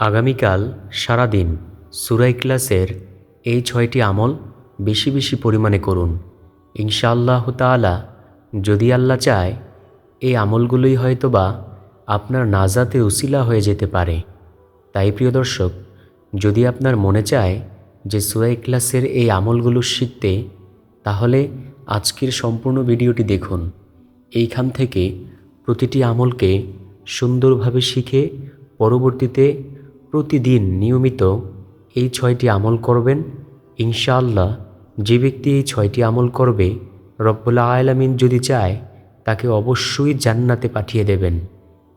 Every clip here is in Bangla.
আগামীকাল সারাদিন সুরাই ক্লাসের এই ছয়টি আমল বেশি বেশি পরিমাণে করুন। ইনশাআল্লাহ তাআলা যদি আল্লাহ চায়, এই আমলগুলোই হয়তোবা আপনার নাজাতে উসিলা হয়ে যেতে পারে। তাই প্রিয় দর্শক, যদি আপনার মনে চায় যে সুরাই ক্লাসের এই আমলগুলো শিখতে, তাহলে আজকের সম্পূর্ণ ভিডিওটি দেখুন। এইখান থেকে প্রতিটি আমলকে সুন্দরভাবে শিখে পরবর্তীতে প্রতিদিন নিয়মিত এই ছয়টি আমল করবেন। ইনশাআল্লাহ, যে ব্যক্তি এই ছয়টি আমল করবে, রব্বুল আয়লামিন যদি চায়, তাকে অবশ্যই জান্নাতে পাঠিয়ে দেবেন।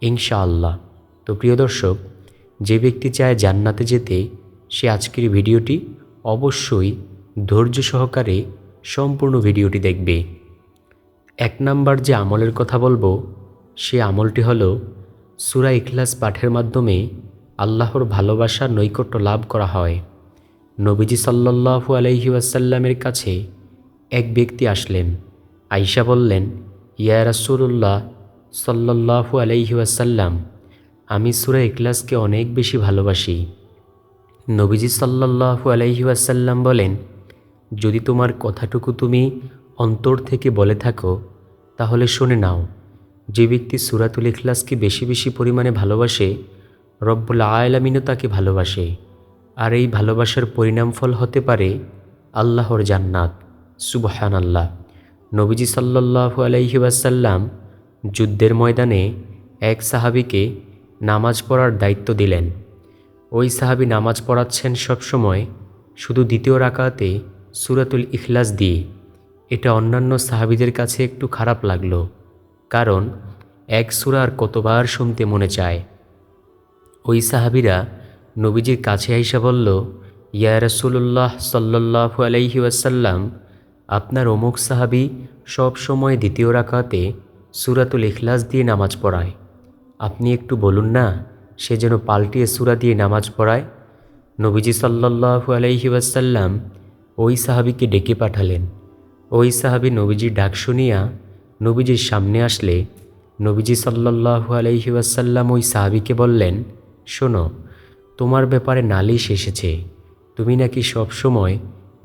ইনশাআল্লাহ। তো প্রিয় দর্শক, যে ব্যক্তি চায় জান্নাতে যেতে, সে আজকের ভিডিওটি অবশ্যই ধৈর্য সহকারে সম্পূর্ণ ভিডিওটি দেখবে। এক নাম্বার যে আমলের কথা বলব, সে আমলটি হলো সুরা ইখলাস পাঠের মাধ্যমে আল্লাহর ভালোবাসার নৈকট্য লাভ করা হয়। নবীজি সাল্লাল্লাহু আলাইহি ওয়াসাল্লামের কাছে এক ব্যক্তি আসলেন। আইসা বললেন, ইয়া রাসূলুল্লাহ সাল্লাল্লাহু আলাইহি ওয়াসাল্লাম, আমি সুরা ইখলাসকে অনেক বেশি ভালোবাসি। নবীজি সাল্লাল্লাহু আলাইহি ওয়াসাল্লাম বলেন, যদি তোমার কথাটুকু তুমি অন্তর থেকে বলে থাকো, তাহলে শুনে নাও, যে ব্যক্তি সুরাতুল ইখলাসকে বেশি বেশি পরিমাণে ভালোবাসে রব্বুল আয়ালামিনও তাকে ভালোবাসে। আর এই ভালোবাসার পরিণাম ফল হতে পারে আল্লাহর জান্নাত। সুবহান আল্লাহ নবীজি সাল্লাল্লাহু আলাইহি ওয়াসাল্লাম যুদ্ধের ময়দানে এক সাহাবিকে নামাজ পড়ার দায়িত্ব দিলেন। ওই সাহাবি নামাজ পড়াচ্ছেন সবসময় শুধু দ্বিতীয় রাকাতে সুরাতুল ইখলাস দিয়ে। এটা অন্যান্য সাহাবিদের কাছে একটু খারাপ লাগল, কারণ এক সুরার কতবার শুনতে মনে চায়। ওই সাহাবিরা নবীজির কাছে আইসা বলল, ইয়া রসুল্লাহ সাল্লাহু আলাইহি ওয়াসাল্লাম, আপনার অমুক সাহাবি সব সময় দ্বিতীয় রাকাতে সুরাতুল ইখলাস দিয়ে নামাজ পড়ায়। আপনি একটু বলুন না, সে যেন পাল্টিয়ে সুরা দিয়ে নামাজ পড়ায়? নবীজি সাল্লাহু আলাইহি ওয়াসাল্লাম ওই সাহাবিকে ডেকে পাঠালেন। ওই সাহাবি নবীজির ডাক শুনিয়া নবীজির সামনে আসলে নবীজি সাল্লাহু আলাইহি ওয়াসাল্লাম ওই সাহাবিকে বললেন শোনো, তোমার ব্যাপারে নালিশ এসেছে। তুমি নাকি সব সময়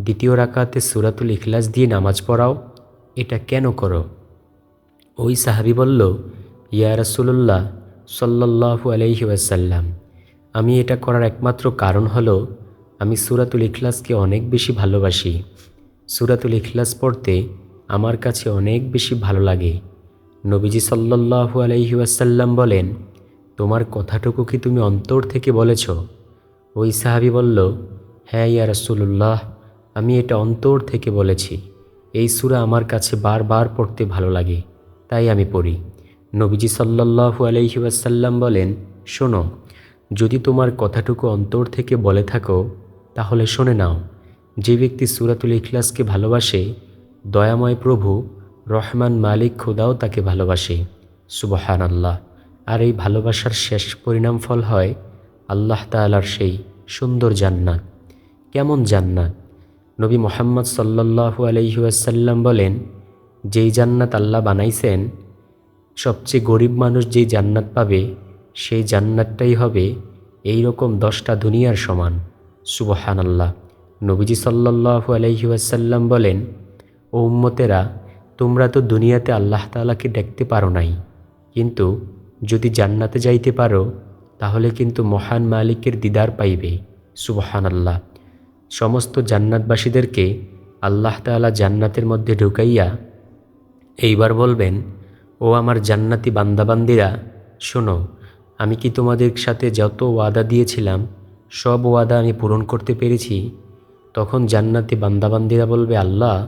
দ্বিতীয় রাকাতে সুরাতুল ইখলাস দিয়ে নামাজ পড়াও? এটা কেন করো? ওই সাহাবি বলল, ইয়া রাসুল্লাহ সাল্লাহু আলাইহি ওয়াসাল্লাম, আমি এটা করার একমাত্র কারণ হলো, আমি সুরাতুল ইখলাসকে অনেক বেশি ভালোবাসি। সুরাতুল ইখলাস পড়তে আমার কাছে অনেক বেশি ভালো লাগে। নবীজি সাল্লাহু আলাইহি ওয়াসাল্লাম বলেন তোমার কথাটুকু কি তুমি অন্তর থেকে বলেছ? ওই সাহাবি বলল হ্যাঁ ইয়া রাসুল্লাহ আমি এটা অন্তর থেকে বলেছি। এই সুরা আমার কাছে বারবার পড়তে ভালো লাগে, তাই আমি পড়ি। নবীজি সাল্লাহু আলাইহি ওয়াসাল্লাম বলেন, শোনো, যদি তোমার কথাটুকু অন্তর থেকে বলে থাকো, তাহলে শোনে নাও, যে ব্যক্তি সুরাতুল ইখলাসকে ভালোবাসে, দয়াময় প্রভু, রহমান মালিক, খোদাও তাকে ভালোবাসে। সুবহান আল্লাহ আর এই ভালোবাসার শেষ পরিণাম ফল হয় আল্লাহ তালার সেই সুন্দর জান্নাত। কেমন জান্নাত? নবী মোহাম্মদ সাল্লাহু আলহিউসাল্লাম বলেন, যেই জান্নাত আল্লাহ বানাইছেন, সবচেয়ে গরিব মানুষ যেই জান্নাত পাবে, সেই জান্নাতটাই হবে এই রকম দশটা দুনিয়ার সমান। সুবহান আল্লাহ নবীজি সাল্লাহু আলহিউসাল্লাম বলেন, ও উম্মতেরা, তোমরা তো দুনিয়াতে আল্লাহ তালাকে দেখতে পারো নাই। কিন্তু যদি জান্নাতে যাইতে পারো, তাহলে কিন্তু মহান মালিকের দিদার পাইবে। সুবহান আল্লাহ সমস্ত জান্নাতবাসীদেরকে আল্লাহ তালা জান্নাতের মধ্যে ঢুকাইয়া এইবার বলবেন, ও আমার জান্নাতি বান্দাবান্দিরা, শোনো, আমি কি তোমাদের সাথে যত ওয়াদা দিয়েছিলাম, সব ওয়াদা আমি পূরণ করতে পেরেছি? তখন জান্নাতি বান্দাবান্দিরা বলবে, আল্লাহ,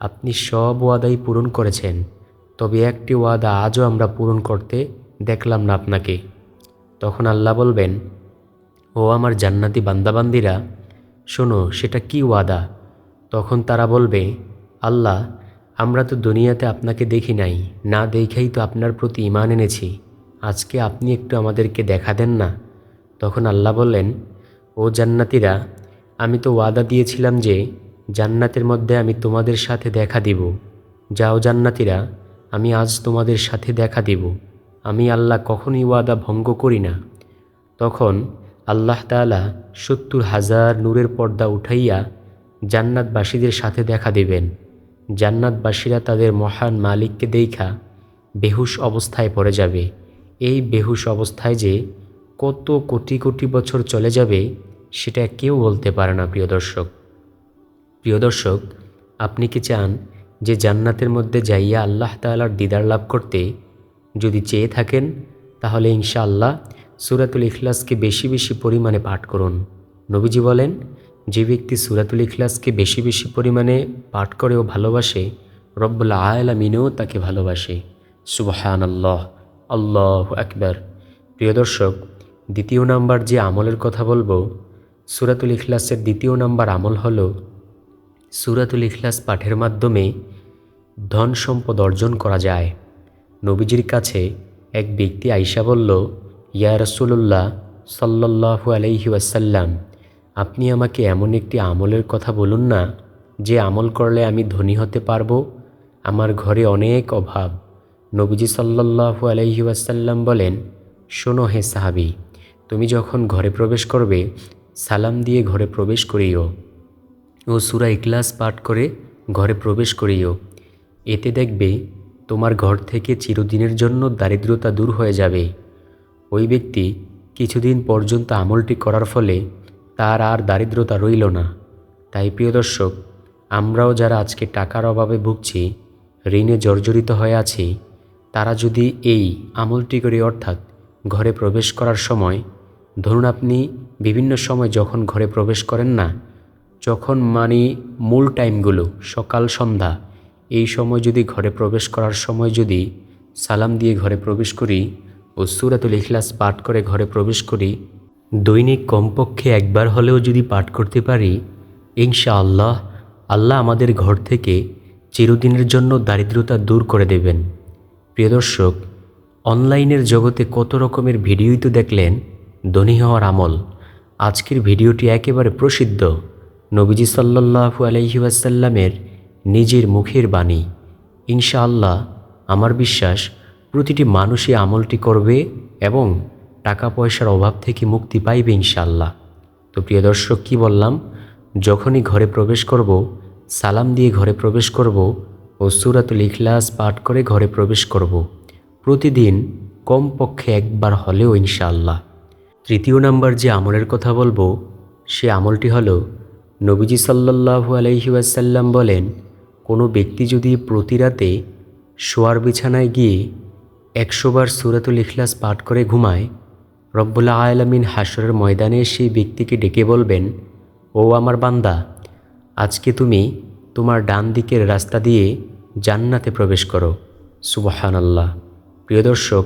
আপনি সব ওয়াদাই পূরণ করেছেন, তবে একটি ওয়াদা আজও আমরা পূরণ করতে দেখলাম না আপনাকে। তখন আল্লাহ বলবেন, ও আমার জান্নাতি বান্দাবান্দিরা, শোনো, সেটা কি ওয়াদা? তখন তারা বলবে, আল্লাহ, আমরা তো দুনিয়াতে আপনাকে দেখি নাই, না দেখেই তো আপনার প্রতি ইমান এনেছি। আজকে আপনি একটু আমাদেরকে দেখা দেন না? তখন আল্লাহ বললেন, ও জান্নাতিরা, আমি তো ওয়াদা দিয়েছিলাম যে, জান্নাতের মধ্যে আমি তোমাদের সাথে দেখা দিব। যাও জান্নাতিরা, আমি আজ তোমাদের সাথে দেখা দিব। আমি আল্লাহ কখনই ওয়াদা ভঙ্গ করি না। তখন আল্লাহ তাআলা সত্তর হাজার নূরের পর্দা উঠাইয়া জান্নাতবাসীদের সাথে দেখা দেবেন। জান্নাতবাসীরা তাদের মহান মালিককে দেখা বেহুশ অবস্থায় পড়ে যাবে। এই বেহুশ অবস্থায় যে কত কোটি কোটি বছর চলে যাবে, সেটা কেউ বলতে পারে না, প্রিয় দর্শক। প্রিয় দর্শক, আপনি কি চান যে জান্নাতের মধ্যে যাইয়া আল্লাহ তাআলার দিদার লাভ করতে যদি চেয়ে থাকেন, তাহলে ইনশাআল্লাহ সুরাতুল ইখলাসকে বেশি বেশি পরিমাণে পাঠ করুন। নবীজি বলেন, যে ব্যক্তি সুরাতুল ইখলাসকে বেশি বেশি পরিমাণে পাঠ করে ও ভালোবাসে, রব্বুল আয়ালামিনেও তাকে ভালোবাসে। সুবহান আল্লাহ আল্লাহ আকবার। প্রিয় দর্শক, দ্বিতীয় নাম্বার যে আমলের কথা বলব, সুরাতুল ইখলাসের দ্বিতীয় নাম্বার আমল হল, সুরাতুল ইখলাস পাঠের মাধ্যমে ধন সম্পদ অর্জন করা যায়। নবীজির কাছে এক ব্যক্তি আইসা বলল, ইয়া রসুল্লাহ সাল্লাহু আলাইহি ওয়াসাল্লাম, আপনি আমাকে এমন একটি আমলের কথা বলুন না, যে আমল করলে আমি ধনী হতে পারব। আমার ঘরে অনেক অভাব। নবীজি সাল্লাহু আলাইহি ওয়াসাল্লাম বলেন, শোনো হে সাহাবি, তুমি যখন ঘরে প্রবেশ করবে, সালাম দিয়ে ঘরে প্রবেশ করিও ও সুরা ইকলাস পাঠ করে ঘরে প্রবেশ করিও। এতে দেখবে তোমার ঘর থেকে চিরদিনের জন্য দারিদ্রতা দূর হয়ে যাবে। ওই ব্যক্তি কিছুদিন পর্যন্ত আমলটি করার ফলে তার আর দারিদ্রতা রইল না। তাই প্রিয় দর্শক, আমরাও যারা আজকে টাকার অভাবে ভুগছি, ঋণে জর্জরিত হয়ে আছি, তারা যদি এই আমলটি করি অর্থাৎ ঘরে প্রবেশ করার সময়, ধরুন আপনি বিভিন্ন সময় যখন ঘরে প্রবেশ করেন না, যখন মানে মূল টাইমগুলো সকাল সন্ধ্যা এই সময় যদি ঘরে প্রবেশ করার সময় যদি সালাম দিয়ে ঘরে প্রবেশ করি ও সুরাতুল ইখলাস পাঠ করে ঘরে প্রবেশ করি, দৈনিক কমপক্ষে একবার হলেও যদি পাঠ করতে পারি ইনশা আল্লাহ আল্লাহ আমাদের ঘর থেকে চিরদিনের জন্য দারিদ্রতা দূর করে দেবেন। প্রিয় দর্শক, অনলাইনের জগতে কত রকমের ভিডিওই তো দেখলেন, ধনী হওয়ার আমল। আজকের ভিডিওটি একেবারে প্রসিদ্ধ। নবীজি সাল্লাহু আলহি ওয়াসাল্লামের নিজের মুখের বাণী। ইনশাআল্লাহ, আমার বিশ্বাস, প্রতিটি মানুষই আমলটি করবে এবং টাকা পয়সার অভাব থেকে মুক্তি পাইবে ইনশাআল্লাহ। তো প্রিয় দর্শক, কী বললাম? যখনই ঘরে প্রবেশ করব, সালাম দিয়ে ঘরে প্রবেশ করব ও সুরাতুল ইখলাস পাঠ করে ঘরে প্রবেশ করব, প্রতিদিন কমপক্ষে একবার হলেও ইনশাআল্লাহ। তৃতীয় নাম্বার যে আমলের কথা বলব, সে আমলটি হলো, নবীজি সাল্লাহু আলহি ওয়াসাল্লাম বলেন কোনো ব্যক্তি যদি প্রতি রাতে শোয়ার বিছানায় গিয়ে একশোবার সুরাতুল ইখলাস পাঠ করে ঘুমায় রব্বুল্লা আয়ালামিন হাসরের ময়দানে সেই ব্যক্তিকে ডেকে বলবেন, ও আমার বান্দা, আজকে তুমি তোমার ডান দিকের রাস্তা দিয়ে জান্নাতে প্রবেশ করো। সুবহান আল্লাহ প্রিয় দর্শক,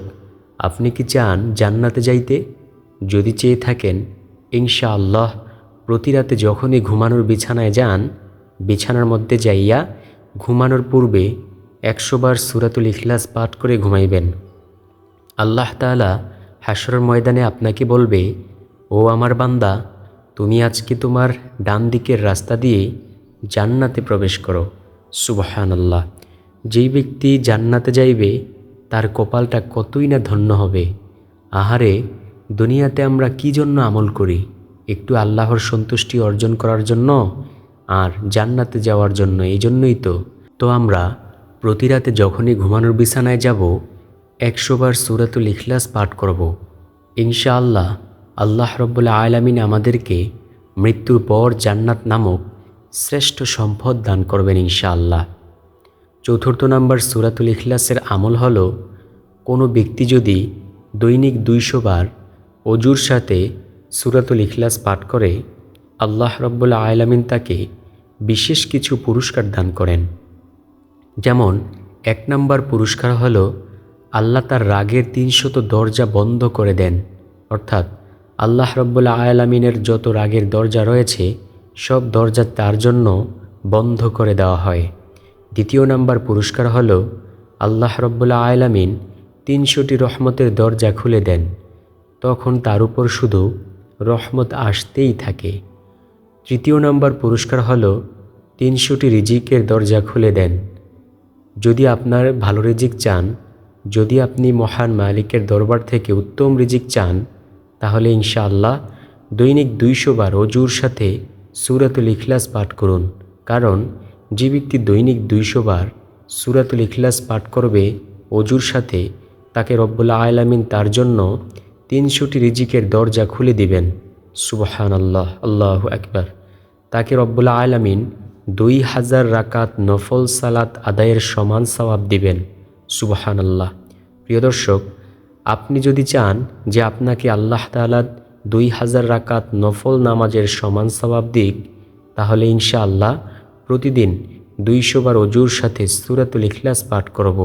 আপনি কি চান জান্নাতে যাইতে? যদি চেয়ে থাকেন ইনশা আল্লাহ প্রতি রাতে যখনই ঘুমানোর বিছানায় যান, বিছানার মধ্যে যাইয়া ঘুমানোর পূর্বে একশোবার সুরাতুল ইখলাস পাঠ করে ঘুমাইবেন। আল্লাহ তালা হাসরের ময়দানে আপনাকে বলবে, ও আমার বান্দা, তুমি আজকে তোমার ডান দিকের রাস্তা দিয়ে জান্নাতে প্রবেশ করো। সুবহান আল্লাহ যেই ব্যক্তি জান্নাতে যাইবে, তার কপালটা কতই না ধন্য হবে। আহারে, দুনিয়াতে আমরা কি জন্য আমল করি? একটু আল্লাহর সন্তুষ্টি অর্জন করার জন্য আর জান্নাতে যাওয়ার জন্য এই জন্যই তো। তো আমরা প্রতি রাতে যখনই ঘুমানোর বিছানায় যাব, একশোবার সুরাতুল ইখলাস পাঠ করব। ইনশাআল্লাহ আল্লাহ রব্বুল্লা আলামিন আমাদেরকে মৃত্যুর পর জান্নাত নামক শ্রেষ্ঠ সম্পদ দান করবেন ইনশাআল্লাহ। চতুর্থ নম্বর সুরাতুল ইখলাসের আমল হল, কোনো ব্যক্তি যদি দৈনিক দুইশো বার অজুর সাথে সুরাতুল ইখলাস পাঠ করে আল্লাহ রব্বুল্লা আলামিন তাকে বিশেষ কিছু পুরস্কার দান করেন। যেমন, এক নম্বর পুরস্কার হল আল্লাহ তার রাগের তিনশত দরজা বন্ধ করে দেন। অর্থাৎ, আল্লাহ রব্বুল্লা আয়ালামিনের যত রাগের দরজা রয়েছে, সব দরজা তার জন্য বন্ধ করে দেওয়া হয়। দ্বিতীয় নাম্বার পুরস্কার হল আল্লাহ রব্বুল্লা আয়ালামিন তিনশোটি রহমতের দরজা খুলে দেন। তখন তার উপর শুধু রহমত আসতেই থাকে। তৃতীয় নাম্বার পুরস্কার হল তিনশোটি রিজিকের দরজা খুলে দেন। যদি আপনার ভালো রিজিক চান, যদি আপনি মহান মালিকের দরবার থেকে উত্তম রিজিক চান, তাহলে ইনশাআল্লাহ দৈনিক দুইশো বার অজুর সাথে সুরাতুল ইখলাস পাঠ করুন। কারণ যে ব্যক্তি দৈনিক দুইশো বার সুরাতুল ইখলাস পাঠ করবে অজুর সাথে, তাকে রব্বুল আয়লামিন তার জন্য তিনশোটি রিজিকের দরজা খুলে দিবেন। সুবহান আল্লাহ আল্লাহ একবার তাকে রব্বুল আলামিন দুই হাজার রাকাত নফল সালাত আদায়ের সমান সওয়াব দিবেন সুবহান আল্লাহ প্রিয় দর্শক, আপনি যদি চান যে আপনাকে আল্লাহ তাআলা দুই হাজার রাকাত নফল নামাজের সমান সওয়াব দিক, তাহলে ইনশাআল্লাহ প্রতিদিন দুইশো বার অজুর সাথে সুরাতুল ইখলাস পাঠ করব।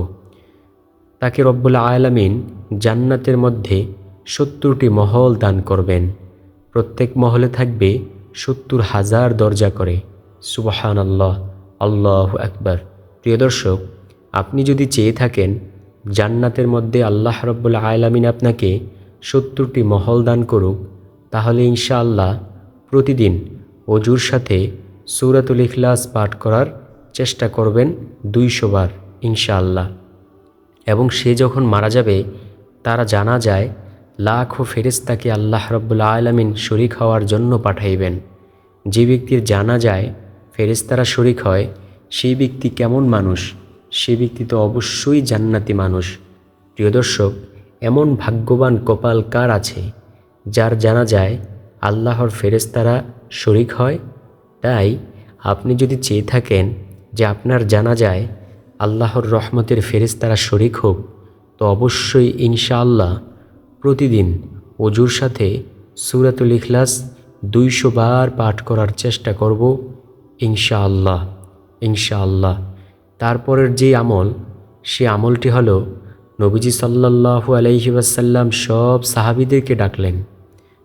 তাকে রব্বুল আলামিন জান্নাতের মধ্যে সত্তরটি মহল দান করবেন। প্রত্যেক মহলে থাকবে সত্তর হাজার দরজা করে। সুবাহান আল্লাহ আল্লাহ একবার প্রিয় দর্শক, আপনি যদি চেয়ে থাকেন জান্নাতের মধ্যে আল্লাহ রব্বুল আলামিন আপনাকে সত্তরটি মহল দান করুক, তাহলে ইনশাআল্লাহ প্রতিদিন অজুর সাথে সূরাতুল ইখলাস পাঠ করার চেষ্টা করবেন দুইশো বার ইনশাআল্লাহ। এবং সে যখন মারা যাবে, তারা জানা যায় লাখো ফেরেস্তাকে আল্লাহ রব্বুল আলমিন শরিক হওয়ার জন্য পাঠাইবেন। যে ব্যক্তির জানা যায় ফেরেস্তারা শরিক হয়, সেই ব্যক্তি কেমন মানুষ? সে ব্যক্তি তো অবশ্যই জান্নাতি মানুষ। প্রিয় দর্শক, এমন ভাগ্যবান কপাল কার আছে, যার জানা যায় আল্লাহর ফেরেস্তারা শরিক হয়? তাই আপনি যদি চেয়ে থাকেন যে আপনার জানা যায় আল্লাহর রহমতের ফেরেস্তারা শরিক হোক, তো অবশ্যই ইনশাআল্লাহ প্রতিদিন অজুর সাথে সুরাতুল ইখলাস দুইশো বার পাঠ করার চেষ্টা করব, ইনশাআল্লাহ ইনশাআল্লাহ। তারপরের যে আমল, সে আমলটি হলো, নবীজি সাল্লাল্লাহু আলাইহি ওয়াসাল্লাম সব সাহাবিদেরকে ডাকলেন।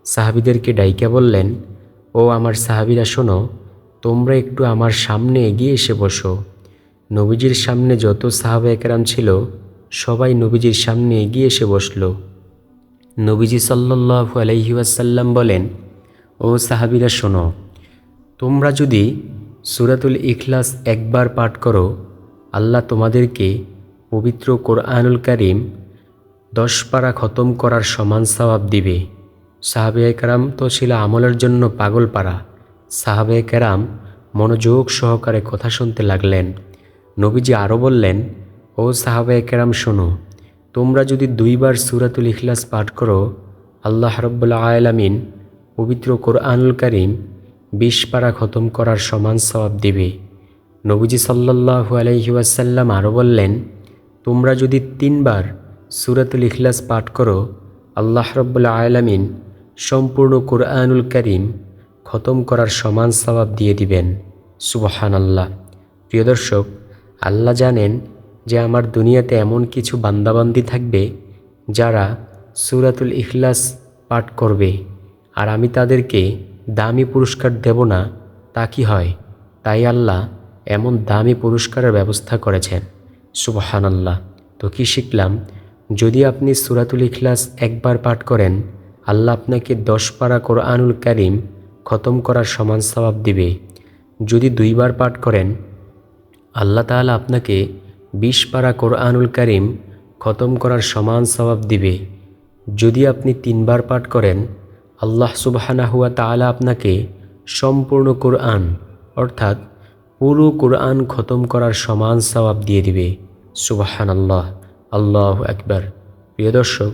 সাহাবিদেরকে ডাইকা বললেন, ও আমার সাহাবিরা শোনো, তোমরা একটু আমার সামনে এগিয়ে এসে বসো। নবীজির সামনে যত সাহাবা একরাম ছিল, সবাই নবীজির সামনে এগিয়ে এসে বসল। নবীজি সাল্লাল্লাহু আলাইহি ওয়াসাল্লাম বলেন, ও সাহাবিরা শোনো, তোমরা যদি সুরাতুল ইখলাস একবার পাঠ করো, আল্লাহ তোমাদেরকে পবিত্র কোরআনুল করিম দশ পারা খতম করার সমান সওয়াব দিবে। সাহাবে কেরাম তো ছিল আমলের জন্য পাগল পারা। সাহাবে কেরাম মনোযোগ সহকারে কথা শুনতে লাগলেন। নবীজি আরও বললেন, ও সাহাবে কেরাম শোনো তোমরা যদি দুইবার সুরাতুল ইখলাস পাঠ করো, আল্লাহ রব্বুল্লা আলামিন পবিত্র কোরআনুল কারিম বিশ খতম করার সমান সওয়াব দেবে। নবীজি সাল্লাল্লাহু আলাইহি ওয়াসাল্লাম আরও বললেন, তোমরা যদি তিনবার সুরাতুল ইখলাস পাঠ করো, আল্লাহ রব্বুল্লা আলামিন সম্পূর্ণ কোরআনুল করিম খতম করার সমান সওয়াব দিয়ে দিবেন। সুবহান আল্লাহ প্রিয় দর্শক, আল্লাহ জানেন যে আমার দুনিয়াতে এমন কিছু বান্দাবান্দি থাকবে যারা সুরাতুল ইখলাস পাঠ করবে। আর আমি তাদেরকে দামি পুরস্কার দেব না, তা কি হয়? তাই আল্লাহ এমন দামি পুরস্কারের ব্যবস্থা করেছেন। সুবহান আল্লাহ তো কি শিখলাম? যদি আপনি সুরাতুল ইখলাস একবার পাঠ করেন, আল্লাহ আপনাকে দশ পারা কোরআনুল কারিম খতম করার সমান সবাব দিবে। যদি দুইবার পাঠ করেন, আল্লাহ তাআলা আপনাকে বিশ পারা কোরআনুল করিম খতম করার সমান সবাব দিবে। যদি আপনি তিনবার পাঠ করেন, আল্লাহ সুবাহানা হুয়া তাআলা আপনাকে সম্পূর্ণ কোরআন, অর্থাৎ পুরো কোরআন খতম করার সমান সওয়াব দিয়ে দিবে। সুবাহান আল্লাহ আল্লাহ একবার প্রিয় দর্শক,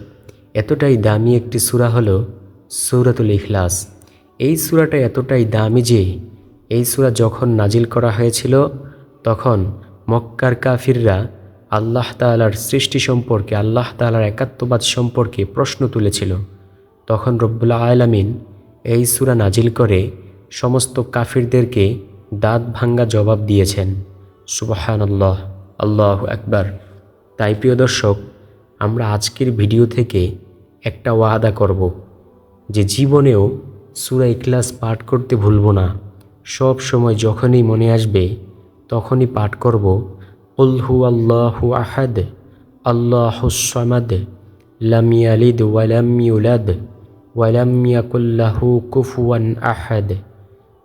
এতটাই দামি একটি সূরা হলো সূরাতুল ইখলাস। এই সূরাটা এতটাই দামি যে, এই সূরা যখন নাজিল করা হয়েছিল, তখন মক্কার কাফিররা আল্লাহ তাআলার সৃষ্টি সম্পর্কে, আল্লাহ তাআলার একাত্মবাদ সম্পর্কে প্রশ্ন তুলেছিল। তখন রব্বুল আলামিন এই সুরা নাজিল করে সমস্ত কাফিরদেরকে দাঁত ভাঙ্গা জবাব দিয়েছেন। সুবাহান আল্লাহ আল্লাহ একবার তাই প্রিয় দর্শক, আমরা আজকের ভিডিও থেকে একটা ওয়াদা করব যে জীবনেও সুরা ইখলাস পাঠ করতে ভুলব না। সব সময় যখনই মনে আসবে তখনই পাঠ করব উলহু আল্লাহু আহাদ আল্লাহ সামাদ, লাম ইয়ালিদ ওয়ালাম ইউলাদ ওয়ালাম কুফুয়ান আহাদ।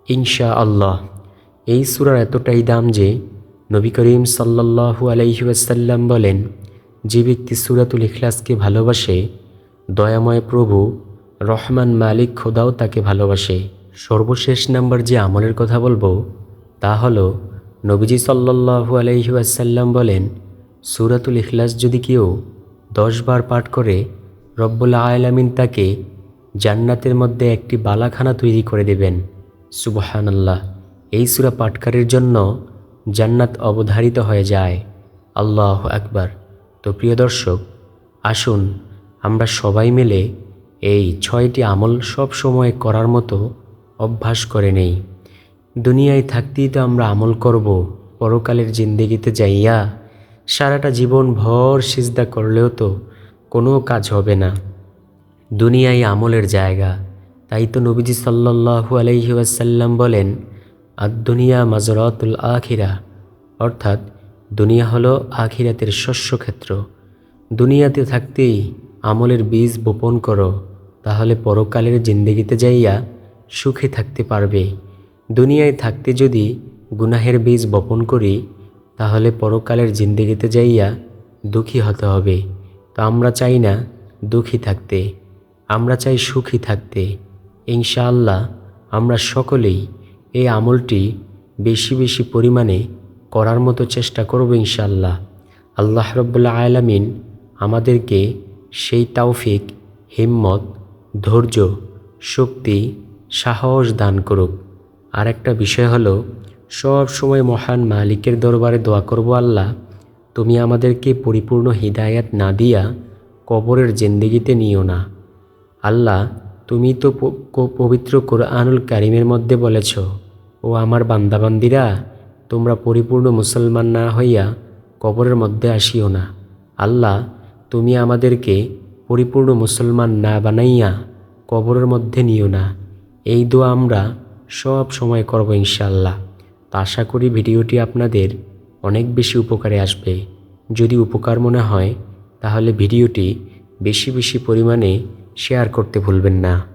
ইনশা আল্লাহ এই সুরার এতটাই দাম যে নবী করিম সাল্লাল্লাহু আলাইহি ওয়াসাল্লাম বলেন, যে ব্যক্তি সুরাতুল ইখলাসকে ভালোবাসে, দয়াময় প্রভু রহমান মালিক খোদাও তাকে ভালোবাসে। সর্বশেষ নাম্বার যে আমলের কথা বলব, তা হলো নবীজি সাল্লাল্লাহু আলাইহি ওয়াসাল্লাম বলেন, সুরাতুল ইখলাস যদি কেউ দশবার পাঠ করে, রব্বুল আলামিন তাকে জান্নাতের মধ্যে একটি বালাখানা তৈরি করে দেবেন। সুবহানাল্লাহ, এই সুরা পাঠকারের জন্য জান্নাত অবধারিত হয়ে যায়। আল্লাহ আকবার। তো প্রিয় দর্শক, আসুন আমরা সবাই মিলে এই ছয়টি আমল সব সময় করার মতো অভ্যাস করে নেই। দুনিয়ায় থাকতেই তো আমরা আমল করব, পরকালের জিন্দেগিতে যাইয়া সারাটা জীবন ভর সিজদা করলেও তো কোনো কাজ হবে না। দুনিয়ায় আমলের জায়গা, তাই তো নবীজি সাল্লাল্লাহু আলাইহি ওয়াসাল্লাম বলেন আর দুনিয়া মাজরাতুল আখিরা অর্থাৎ দুনিয়া হলো আখিরাতের শস্যক্ষেত্র। দুনিয়াতে থাকতেই আমলের বীজ বপন করো, তাহলে পরকালের জিন্দেগিতে যাইয়া সুখে থাকতে পারবে। দুনিয়ায় থাকতে যদি গুনাহের বীজ বপন করি, তাহলে পরকালের জিন্দেগিতে যাইয়া দুঃখী হতে হবে। তো আমরা চাই না দুঃখী থাকতে, আমরা চাই সুখী থাকতে। ইনশাআল্লাহ আমরা সকলেই এই আমলটি বেশি বেশি পরিমাণে করার মতো চেষ্টা করব ইনশাআল্লাহ। আল্লাহ রব্বুল্লা আলামিন আমাদেরকে সেই তাওফিক হিম্মত, ধৈর্য, শক্তি, সাহস দান করুক। আর একটা বিষয় হলো, সব সময় মহান মালিকের দরবারে দোয়া করব আল্লাহ, তুমি আমাদেরকে পরিপূর্ণ হিদায়াত না দিয়া কবরের জিন্দেগিতে নিও না। আল্লাহ, তুমি তো পবিত্র কোরআনুল কারিমের মধ্যে বলেছ, ও আমার বান্দাবান্দিরা, তোমরা পরিপূর্ণ মুসলমান না হইয়া কবরের মধ্যে আসিও না। আল্লাহ, তুমি আমাদেরকে পরিপূর্ণ মুসলমান না বানাইয়া কবরের মধ্যে নিও না। এই দোয়া আমরা সব সময় করব ইনশাল্লাহ তা আশা করি ভিডিওটি আপনাদের অনেক বেশি উপকারে আসবে। যদি উপকার মনে হয়, তাহলে ভিডিওটি বেশি বেশি পরিমাণে শেয়ার করতে ভুলবেন না।